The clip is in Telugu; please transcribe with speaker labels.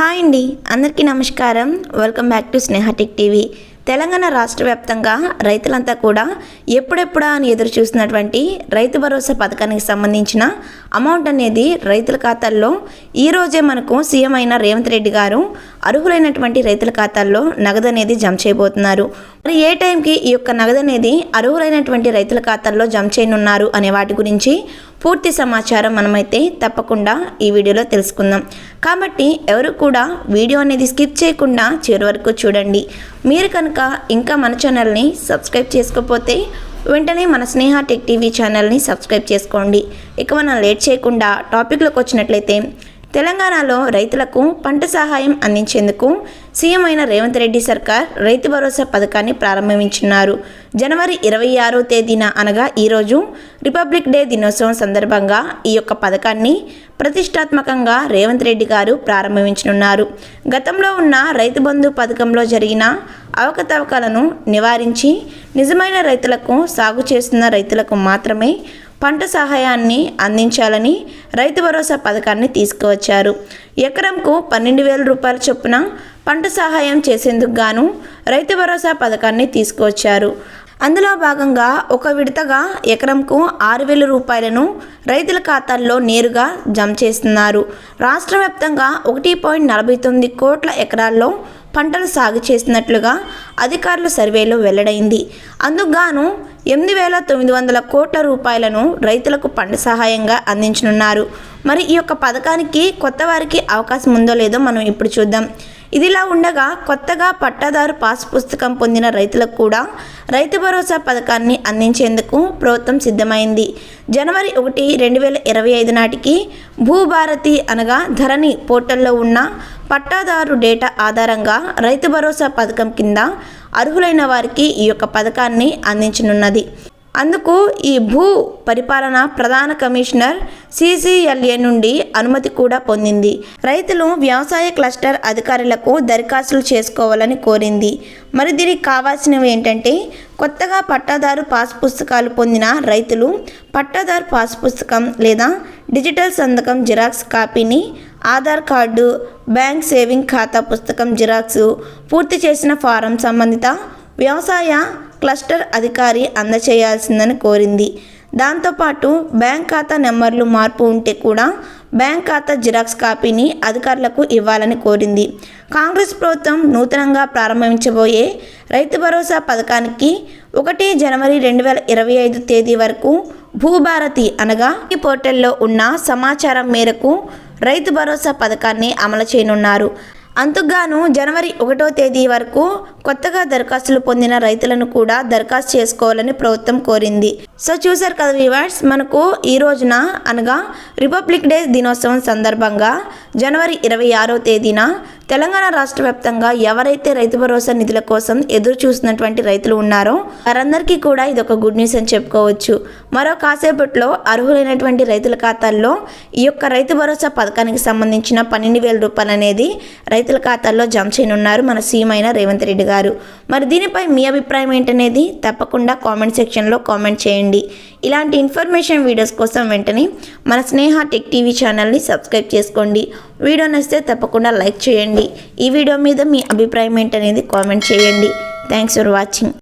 Speaker 1: హాయ్ అండి అందరికీ నమస్కారం. Welcome back to Snehatech TV Telangana రాష్ట్ర వ్యాప్తంగా రైతులంతా కూడా ఎప్పుడెప్పుడా అని ఎదురు చూస్తున్నటువంటి రైతు భరోసా పథకానికి సంబంధించిన అమౌంట్ అనేది రైతుల ఖాతాల్లో ఈ రోజే మనకు సీఎం అయిన రేవంత్ రెడ్డి గారు అర్హులైనటువంటి రైతుల ఖాతాల్లో నగదు అనేది జమ చేయబోతున్నారు. మరి ఏ టైంకి ఈ యొక్క నగదు అనేది అర్హులైనటువంటి రైతుల ఖాతాల్లో జమ చేయనున్నారు అనే వాటి గురించి పూర్తి సమాచారం మనమైతే తప్పకుండా ఈ వీడియోలో తెలుసుకుందాం. కాబట్టి ఎవరు కూడా వీడియో అనేది స్కిప్ చేయకుండా చివరి వరకు చూడండి. మీరు కనుక ఇంకా మన ఛానల్ని సబ్స్క్రైబ్ చేసుకోకపోతే వెంటనే మన స్నేహ టెక్ టీవీ ఛానల్ని సబ్స్క్రైబ్ చేసుకోండి. ఇక మనం లేట్ చేయకుండా టాపిక్లోకి వచ్చినట్లయితే తెలంగాణలో రైతులకు పంట సహాయం అందించేందుకు సీఎం అయిన రేవంత్ రెడ్డి సర్కార్ రైతు భరోసా పథకాన్ని ప్రారంభించున్నారు జనవరి ఇరవై ఆరో తేదీన అనగా ఈరోజు రిపబ్లిక్ డే దినోత్సవం సందర్భంగా ఈ యొక్క పథకాన్ని ప్రతిష్టాత్మకంగా రేవంత్ రెడ్డి గారు ప్రారంభించనున్నారు. గతంలో ఉన్న రైతు బంధు పథకంలో జరిగిన అవకతవకలను నివారించి నిజమైన రైతులకు సాగు చేస్తున్న రైతులకు మాత్రమే పంట సహాయాన్ని అందించాలని రైతు భరోసా పథకాన్ని తీసుకువచ్చారు. ఎకరంకు పన్నెండు వేల రూపాయల చొప్పున పంట సహాయం చేసేందుకు గాను రైతు భరోసా పథకాన్ని తీసుకువచ్చారు. అందులో భాగంగా ఒక విడతగా ఎకరంకు ఆరు వేల రూపాయలను రైతుల ఖాతాల్లో నేరుగా జమ చేస్తున్నారు. రాష్ట్ర వ్యాప్తంగా ఒకటి పాయింట్ నలభై తొమ్మిది కోట్ల ఎకరాల్లో పంటలు సాగు చేసినట్లుగా అధికారుల సర్వేలో వెల్లడైంది. అందుకుగాను ఎనిమిది వేల తొమ్మిది వందల కోట్ల రూపాయలను రైతులకు పంట సహాయంగా అందించనున్నారు. మరి ఈ యొక్క పథకానికి కొత్త వారికి అవకాశం ఉందో లేదో మనం ఇప్పుడు చూద్దాం. ఇదిలా ఉండగా కొత్తగా పట్టాదారు పాస్ పుస్తకం పొందిన రైతులకు కూడా రైతు భరోసా పథకాన్ని అందించేందుకు ప్రభుత్వం సిద్ధమైంది. జనవరి ఒకటి రెండు వేల ఇరవై ఐదు నాటికి భూభారతి అనగా ధరణి పోర్టల్లో ఉన్న పట్టాదారు డేటా ఆధారంగా రైతు భరోసా పథకం కింద అర్హులైన వారికి ఈ యొక్క పథకాన్ని అందించనున్నది. అందుకు ఈ భూ పరిపాలన ప్రధాన కమిషనర్ సిసిఎల్ఏ నుండి అనుమతి కూడా పొందింది. రైతులు వ్యవసాయ క్లస్టర్ అధికారులకు దరఖాస్తులు చేసుకోవాలని కోరింది. మరి దీనికి కావాల్సినవి ఏంటంటే కొత్తగా పట్టాదారు పాస్ పుస్తకాలు పొందిన రైతులు పట్టాదారు పాస్ పుస్తకం లేదా డిజిటల్ సంతకం జిరాక్స్ కాపీని ఆధార్ కార్డు బ్యాంక్ సేవింగ్ ఖాతా పుస్తకం జిరాక్స్ పూర్తి చేసిన ఫారం సంబంధిత వ్యవసాయ క్లస్టర్ అధికారి అందచేయాల్సిందని కోరింది. దాంతోపాటు బ్యాంక్ ఖాతా నెంబర్లు మార్పు ఉంటే కూడా బ్యాంక్ ఖాతా జిరాక్స్ కాపీని అధికారులకు ఇవ్వాలని కోరింది. కాంగ్రెస్ ప్రభుత్వం నూతనంగా ప్రారంభించబోయే రైతు భరోసా పథకానికి ఒకటి జనవరి రెండు వేల ఇరవై ఐదు తేదీ వరకు భూభారతి అనగా ఈ పోర్టల్లో ఉన్న సమాచారం మేరకు రైతు భరోసా పథకాన్ని అమలు చేయనున్నారు. అందుకుగాను జనవరి ఒకటో తేదీ వరకు కొత్తగా దరఖాస్తులు పొందిన రైతులను కూడా దరఖాస్తు చేసుకోవాలని ప్రభుత్వం కోరింది. సో చూసారు కదా వివర్స్ మనకు ఈ రోజున అనగా రిపబ్లిక్ డే దినోత్సవం సందర్భంగా జనవరి ఇరవై ఆరో తేదీన తెలంగాణ రాష్ట్ర వ్యాప్తంగా ఎవరైతే రైతు భరోసా నిధుల కోసం ఎదురు చూస్తున్నటువంటి రైతులు ఉన్నారో వారందరికీ కూడా ఇది ఒక గుడ్ న్యూస్ అని చెప్పుకోవచ్చు. మరో కాసేపట్లో అర్హులైనటువంటి రైతుల ఖాతాల్లో ఈ యొక్క రైతు భరోసా పథకానికి సంబంధించిన పన్నెండు వేల రూపాయలు అనేది రైతుల ఖాతాల్లో జమ చేయనున్నారు మన సీఎం అయిన రేవంత్ రెడ్డి గారు. మరి దీనిపై మీ అభిప్రాయం ఏంటనేది తప్పకుండా కామెంట్ సెక్షన్లో కామెంట్ చేయండి. ఇలాంటి ఇన్ఫర్మేషన్ వీడియోస్ కోసం వెంటనే మన స్నేహ టెక్ టీవీ ఛానల్ని సబ్స్క్రైబ్ చేసుకోండి. వీడియో నచ్చితే తప్పకుండా లైక్ చేయండి. ఈ వీడియో మీద మీ అభిప్రాయం ఏంటనేది కామెంట్ చేయండి. Thanks for watching